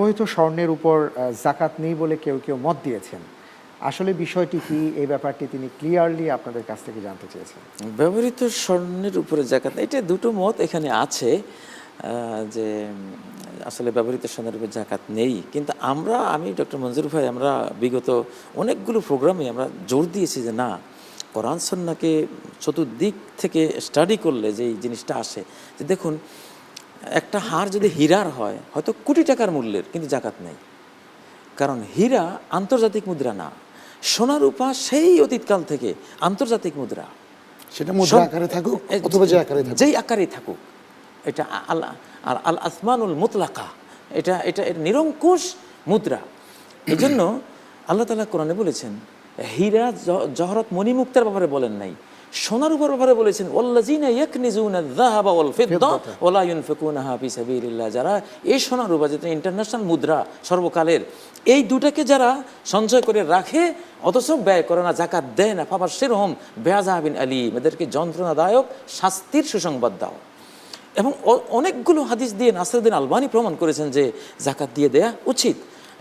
ব্যবহৃত স্বর্ণের উপর জাকাত নেই বলে কেউ কেউ মত দিয়েছেন। আসলে বিষয়টি কি? এই ব্যাপারটি তিনি ক্লিয়ারলি আপনাদের কাছ থেকে জানতে চেয়েছেন। ব্যবহৃত স্বর্ণের উপরে জাকাত, এটা দুটো মত এখানে আছে যে, আসলে ব্যবহৃত স্বর্ণের উপর জাকাত নেই। কিন্তু আমরা, আমি, ডক্টর মঞ্জুর ভাই, আমরা বিগত অনেকগুলো প্রোগ্রামে আমরা জোর দিয়েছি যে না, কোরআন সন্নাকে চতুর্দিক থেকে স্টাডি করলে যে জিনিসটা আসে। যে দেখুন একটা হার যদি হীরার হয় হয়তো কোটি টাকার মূল্যের কিন্তু জাকাত নেই। কারণ হীরা আন্তর্জাতিক মুদ্রা না। সোনা রূপা সেই অতীতকাল থেকে আন্তর্জাতিক মুদ্রা। সেটা মুদ্রা আকারে থাকুক অথবা যে আকারে থাকুক। যেই আকারে থাকুক। এটা আল আর আল আসমানুল মুতলাকা। এটা এটা এটা নিরঙ্কুশ মুদ্রা। এই জন্য আল্লাহ তালা কোরআনে বলেছেন হীরা জহরত মণিমুক্তার ব্যাপারে বলেন নাই। সোনার উপর ব্যাপারে বলেছেন যারা এই সোনার রূপা যেটা ইন্টারন্যাশনাল মুদ্রা সর্বকালের এই দুটাকে যারা সঞ্চয় করে রাখে অথচ ব্যয় করে না জাকাত দেয় না ফাবার সেরহম বেয়াজাবিন আলিম এদেরকে যন্ত্রণাদায়ক শাস্তির সুসংবাদ দাও। এবং অনেকগুলো হাদিস দিয়ে নাসরুদ্দিন আলবানি প্রমাণ করেছেন যে জাকাত দিয়ে দেয়া উচিত।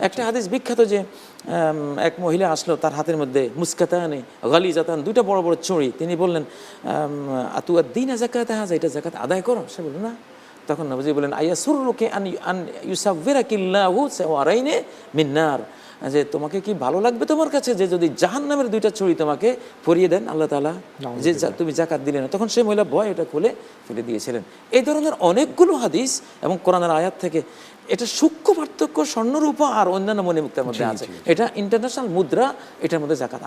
একটা হাদিস বিখ্যাত যে এক মহিলা আসলো তার হাতের মধ্যে মুস্কাতানে গালি জাতান দুইটা বড় বড় চড়ি। তিনি বললেন আতুয়া দিন জাকাত হাজা এটা জাকাত আদায় করো? সে বলল, না। তখন নবজি বলেন আইয়া সুরুকে আন আন কিল্লা কিল্লাহু সে মিন্নার যে তোমাকে কি ভালো লাগবে তোমার কাছে যে যদি জাহান নামের দুইটা ছড়ি তোমাকে পরিয়ে দেন আল্লাহ তালা যে তুমি জাকাত দিলে না তখন সেই মহিলা ভয় এটা খুলে ফেলে দিয়েছিলেন। এই ধরনের অনেকগুলো হাদিস এবং কোরআনের আয়াত থেকে এটা সূক্ষ্ম পার্থক্য স্বর্ণরূপা আর অন্যান্য মনে মুক্তের মধ্যে আছে। এটা ইন্টারন্যাশনাল মুদ্রা এটার মধ্যে জাকাত